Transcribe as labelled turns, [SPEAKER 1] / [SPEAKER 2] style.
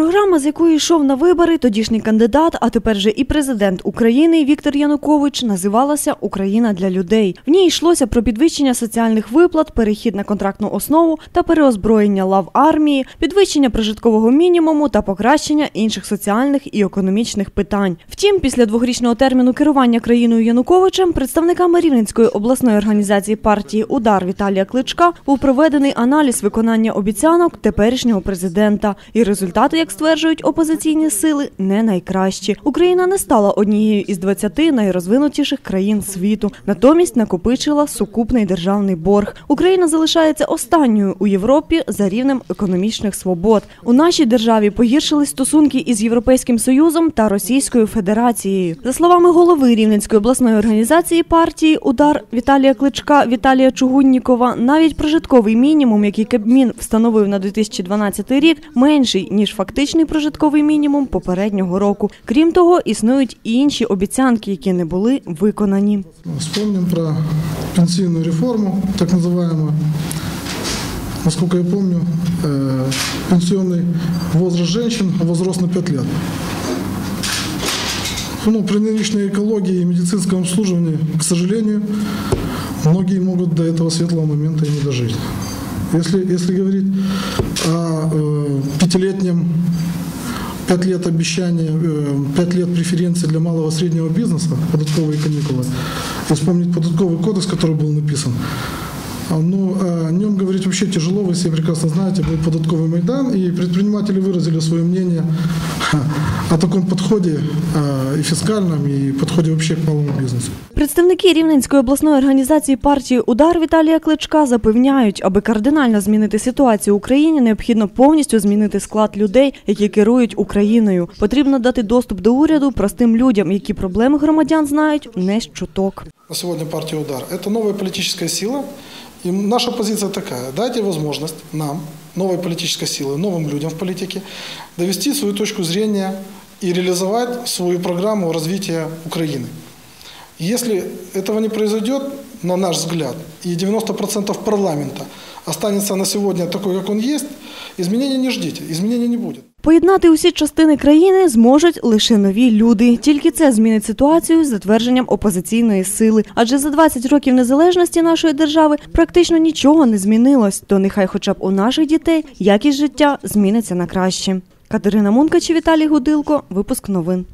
[SPEAKER 1] Програма, з якої йшов на вибори тодішній кандидат, а тепер же і президент України Віктор Янукович, називалася Україна для людей. В ній йшлося про підвищення соціальних виплат, перехід на контрактну основу та переозброєння лав армії, підвищення прожиткового мінімуму та покращення інших соціальних і економічних питань. Втім, після двохрічного терміну керування країною Януковичем представниками Рівненської обласної організації партії Удар Віталія Кличка був проведений аналіз виконання обіцянок теперішнього президента. І результати, як стверджують опозиційні сили, не найкращі. Україна не стала однією із 20 найрозвинутіших країн світу. Натомість накопичила сукупний державний борг. Україна залишається останньою у Європі за рівнем економічних свобод. У нашій державі погіршились стосунки із Європейським Союзом та Російською Федерацією. За словами голови Рівненської обласної організації партії Удар Віталія Кличка Віталія Чугуннікова, навіть прожитковий мінімум, який Кабмін встановив на 2012 рік, менший ніж фактичний прожитковий мінімум попереднього року. Крім того, існують і інші обіцянки, які не були виконані.
[SPEAKER 2] Вспомним про пенсийную реформу, так называемую. Насколько я помню, э, пенсионный возраст женщин возрос на 5 лет. Ну, при нынешней экологии и медицинском обслуживании, к сожалению, многие могут до этого светлого момента и не дожить. Если, если говорить о э, пятилетнем пять лет обещания, э, пять лет преференций для малого среднего бизнеса, податковые каникулы, вспомнить податковый кодекс, который был написан, ну, э, о нем говорить вообще тяжело, вы все прекрасно знаете, был податковый Майдан, и предприниматели выразили свое мнение о таком подходе э, и фискальном, и подходе вообще к малому бизнесу.
[SPEAKER 1] Представники Рівненської обласної організації партії Удар Віталія Кличка запевняють, аби кардинально змінити ситуацію в Україні, необхідно повністю змінити склад людей, які керують Україною. Потрібно дати доступ до уряду простим людям, які проблеми громадян знають не з чуток.
[SPEAKER 2] На сегодня партия «Удар» – это новая политическая сила, и наша позиция такая – дайте возможность нам, новой политической силы, новым людям в политике, довести свою точку зрения и реализовать свою программу развития Украины. Если этого не произойдет, на наш взгляд, и 90% парламента останется на сегодня такой, как он есть, изменений не ждите, изменений не будет.
[SPEAKER 1] Поєднати усі частини країни зможуть лише нові люди. Тільки це змінить ситуацію з затвердженням опозиційної сили. Адже за 20 років незалежності нашої держави практично нічого не змінилось. То нехай, хоча б у наших дітей, якість життя зміниться на краще. Катерина Мункач, і Віталій Гудилко. Випуск новин.